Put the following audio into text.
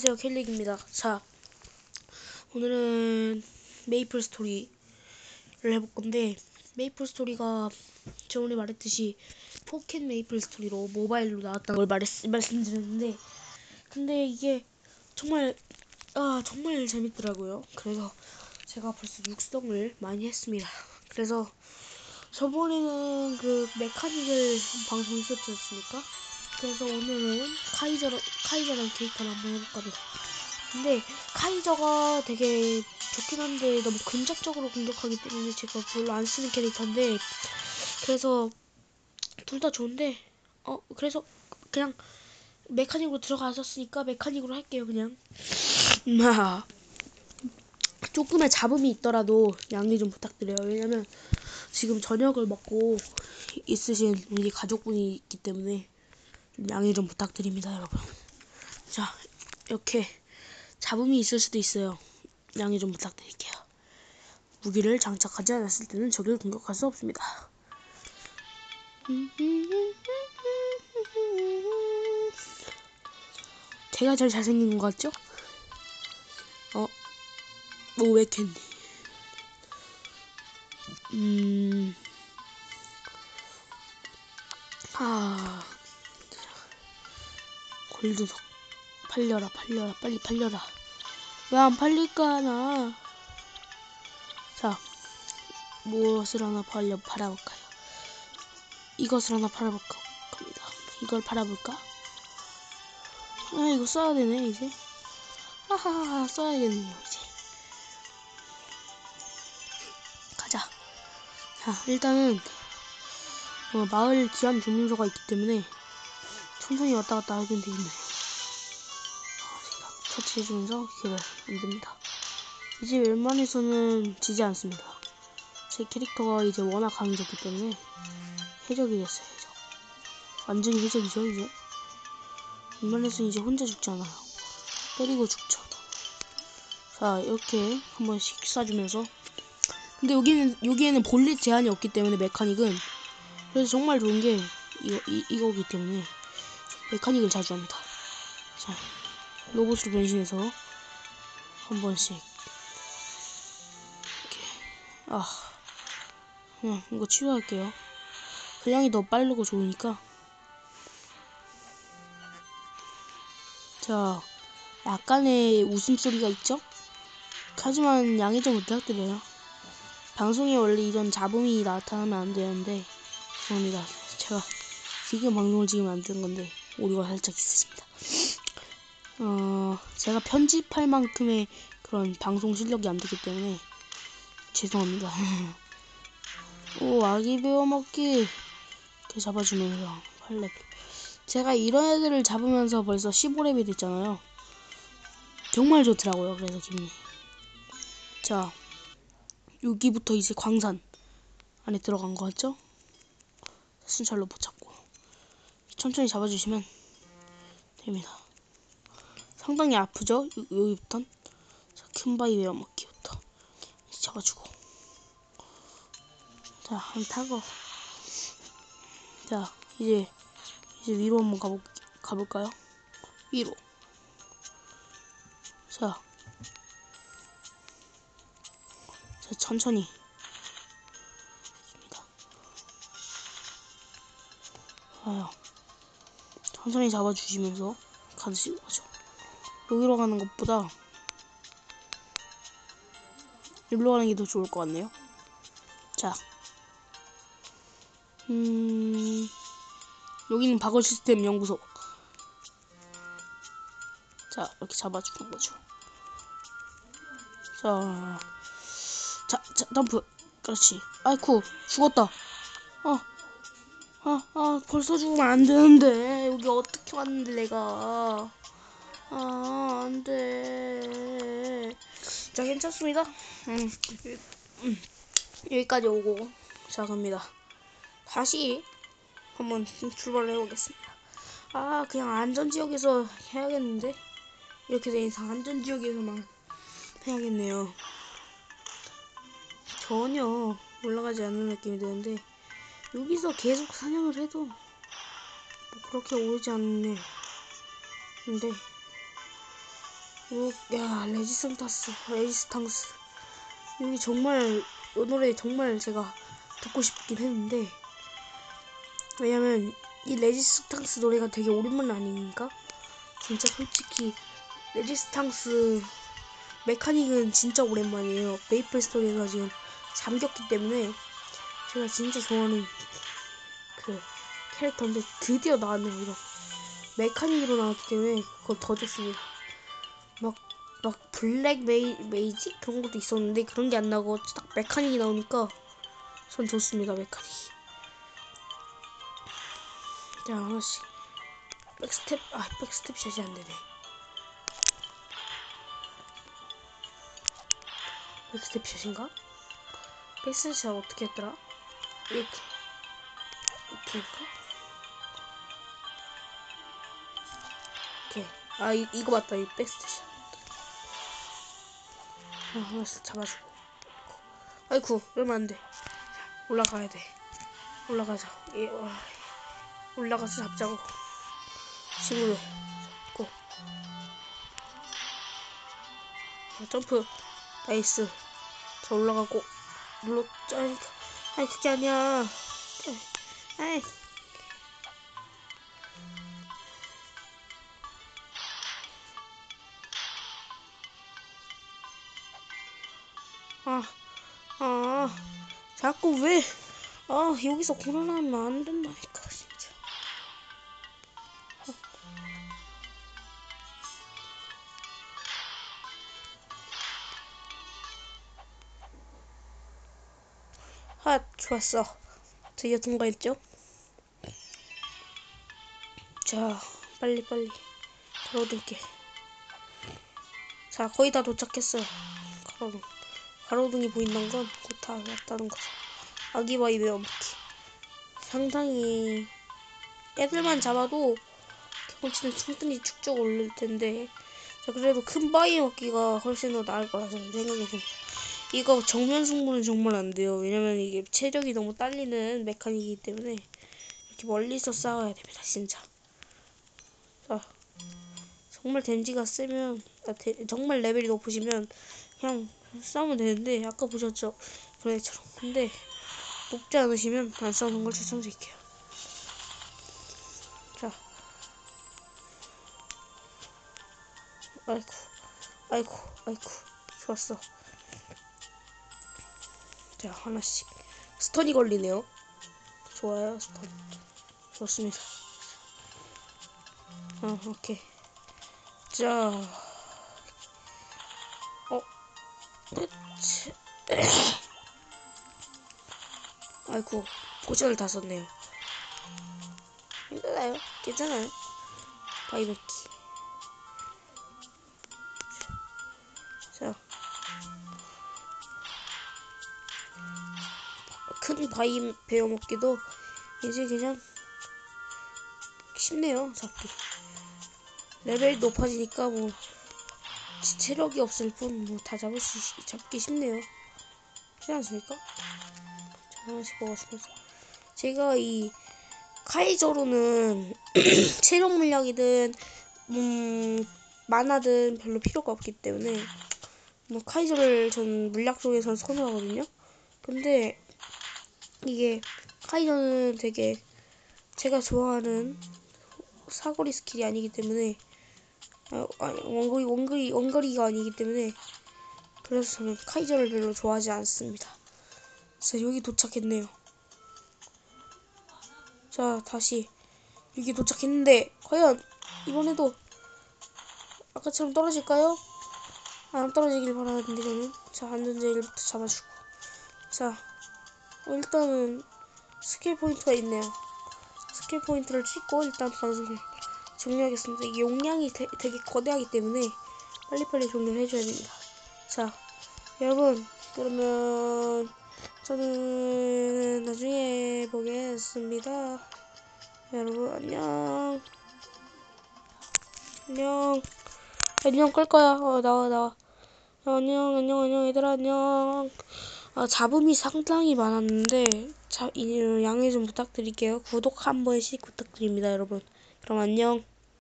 안녕하세요 켈릭입니다. 자 오늘은 메이플 스토리를 해볼 건데 메이플 스토리가 저번에 말했듯이 포켓 메이플 스토리로 모바일로 나왔다는 걸 말했, 말씀드렸는데 근데 이게 정말 아 정말 재밌더라고요. 그래서 제가 벌써 육성을 많이 했습니다. 그래서 저번에는 그 메카닉을 방송 했었지 않습니까? 그래서 오늘은 카이저, 카이저라는 캐릭터를 한번 해볼까 합니다. 근데 카이저가 되게 좋긴 한데 너무 근접적으로 공격하기 때문에 제가 별로 안 쓰는 캐릭터인데 그래서 둘 다 좋은데 어 그래서 그냥 메카닉으로 들어갔었으니까 메카닉으로 할게요 그냥 마 조금의 잡음이 있더라도 양해 좀 부탁드려요 왜냐면 지금 저녁을 먹고 있으신 우리 가족분이 있기 때문에 양해 좀 부탁드립니다, 여러분. 자, 이렇게 잡음이 있을 수도 있어요. 양해 좀 부탁드릴게요. 무기를 장착하지 않았을 때는 적을 공격할 수 없습니다. 제가 제일 잘생긴 것 같죠? 어, 뭐왜 캔디? 음, 아. 골드석 팔려라 팔려라 빨리 팔려라 왜 안 팔릴까 나 자, 무엇을 하나 팔려 팔아볼까요? 이것을 하나 팔아볼까 겁니다. 이걸 팔아볼까? 아 이거 써야 되네 이제. 하하하 써야겠네요 이제. 가자. 자 일단은 어, 마을 기한 주문서가 있기 때문에 천천히 왔다 갔다 하긴 되겠네요. 아, 터치해주면서 길을 만듭니다. 이제 웬만해서는 지지 않습니다. 제 캐릭터가 이제 워낙 강해졌기 때문에 해적이 됐어요, 해적. 완전히 해적이죠, 이제. 웬만해서는 이제 혼자 죽지 않아요. 때리고 죽죠. 자, 이렇게 한 번씩 쏴주면서. 근데 여기는, 여기에는 볼릿 제한이 없기 때문에 메카닉은. 그래서 정말 좋은 게 이거, 이, 이거기 때문에. 메카닉을 자주 합니다. 자, 로봇으로 변신해서 한 번씩 이렇게 아 그냥 이거 치료할게요. 분량이 더 빠르고 좋으니까 자 약간의 웃음소리가 있죠? 하지만 양해 좀 부탁드려요. 방송에 원래 이런 잡음이 나타나면 안 되는데 죄송합니다. 제가 지금 방송을 지금 만든 건데 오류가 살짝 있으십니다. 어, 제가 편집할 만큼의 그런 방송 실력이 안 되기 때문에 죄송합니다. 오, 아기 배워먹기 이렇게 잡아주면서 8레벨. 제가 이런 애들을 잡으면서 벌써 15레벨 됐잖아요. 정말 좋더라고요. 그래서 기분이. 자, 여기부터 이제 광산 안에 들어간 거 같죠? 순찰로 못 잡고. 천천히 잡아주시면 됩니다. 상당히 아프죠? 요, 여기부턴 자, 큰 바위 외어먹기부터 잡아주고 자, 한 타고 자, 이제 이제 위로 한번 가볼, 가볼까요? 위로 자, 자 천천히 좋아요. 천천히 잡아주시면서 가시는 거죠. 여기로 가는 것보다 일로 가는 게 더 좋을 것 같네요. 자, 음, 여기는 박어 시스템 연구소. 자, 이렇게 잡아주는 거죠. 자, 자, 자, 점프. 그렇지. 아이쿠, 죽었다. 어, 아, 아, 벌써 죽으면 안 되는데. 여기 어떻게 왔는데, 내가. 아, 안 돼. 자, 괜찮습니다. 음, 음, 여기까지 오고. 자, 갑니다. 다시 한번 출발을 해보겠습니다. 아, 그냥 안전지역에서 해야겠는데? 이렇게 된 이상 안전지역에서만 해야겠네요. 전혀 올라가지 않는 느낌이 드는데, 여기서 계속 사냥을 해도 뭐 그렇게 오르지 않네. 근데 어, 야 레지스탕스 레지스탕스 여기 정말 이 노래 정말 제가 듣고 싶긴 했는데 왜냐면 이 레지스탕스 노래가 되게 오랜만 아닙니까? 진짜 솔직히 레지스탕스 메카닉은 진짜 오랜만이에요. 메이플 스토리가 지금 잠겼기 때문에 제가 진짜 좋아하는 그 캐릭터인데 드디어 나왔네요. 이런 메카닉으로 나왔기 때문에 그건 더 좋습니다. 막, 막 블랙 메이, 메이지? 그런 것도 있었는데 그런 게 안 나고 딱 메카닉이 나오니까 전 좋습니다. 메카닉. 자 하나씩 백스텝 아 백스텝 샷이 안 되네. 백스텝 샷인가? 백스텝 샷 어떻게 했더라? 이렇게 이렇게인가? 이렇게 아 이, 이거 맞다 이 샷. 아 하나씩 잡아주고. 아이쿠 이러면 안 돼. 자, 올라가야 돼. 올라가자. 예, 와. 올라가서 잡자고. 친구들 잡고. 자, 점프. 나이스. 저 올라가고. 물로 짜니까. 그게 아니야. 아이. 아, 아, 자꾸 왜, 아, 여기서 고난하면 안 된다니까, 아, 좋았어. 드디어 통과했죠? 자, 빨리 빨리 가로등게. 자, 거의 다 도착했어요. 가로등. 가로등이 보인다는 건 곧 다 왔다는 거죠. 아기바이 외워먹기. 상당히 애들만 잡아도 경치는 충분히 쭉쭉 올릴 텐데 자, 그래도 큰 바위 먹기가 훨씬 더 나을 거라 저는 생각이 듭니다. 이거 정면 승부는 정말 안 돼요. 왜냐면 이게 체력이 너무 딸리는 메카닉이기 때문에 이렇게 멀리서 싸워야 됩니다. 진짜. 자, 정말 댐지가 세면 아, 데- 정말 레벨이 높으시면 그냥 싸우면 되는데 아까 보셨죠? 그런 애처럼. 근데 높지 않으시면 안 싸우는 걸 추천드릴게요. 자. 아이고, 아이고, 아이고. 좋았어. 자, 하나씩. 스턴이 걸리네요. 좋아요, 스턴. 좋습니다. 아, 오케이. 자. 어. 그치. 아이고, 포션을 다 썼네요. 괜찮아요. 괜찮아요. 바이베키. 큰 바위 베어 먹기도 이제 그냥 쉽네요 잡기. 레벨이 높아지니까 뭐 치- 체력이 없을 뿐 뭐 다 잡을 수 있- 잡기 쉽네요. 그렇지 않습니까? 자 하나씩 먹었으면서 제가 이 카이저로는 체력 물약이든 음 만화든 별로 필요가 없기 때문에 뭐 카이저를 전 물약 쪽에선 선호하거든요. 근데 이게 카이저는 되게 제가 좋아하는 사거리 스킬이 아니기 때문에 아, 아니, 원거리 원거리 원거리가 아니기 때문에 그래서 저는 카이저를 별로 좋아하지 않습니다. 자 여기 도착했네요. 자 다시 여기 도착했는데 과연 이번에도 아까처럼 떨어질까요? 안 떨어지길 바라는데 저는 자 안전제일부터 잡아주고 자 어, 일단은 스킬 포인트가 있네요. 스킬 포인트를 찍고 일단 방송을 종료하겠습니다. 이게 용량이 되, 되게 거대하기 때문에 빨리빨리 종료를 해줘야 됩니다. 자, 여러분 그러면 저는 나중에 보겠습니다. 여러분 안녕. 안녕. 안녕 끌 거야. 어 나와 나와. 어, 안녕 안녕 안녕 얘들아 안녕. 아, 잡음이 상당히 많았는데 자, 이, 양해 좀 부탁드릴게요. 구독 한 번씩 부탁드립니다, 여러분. 그럼 안녕.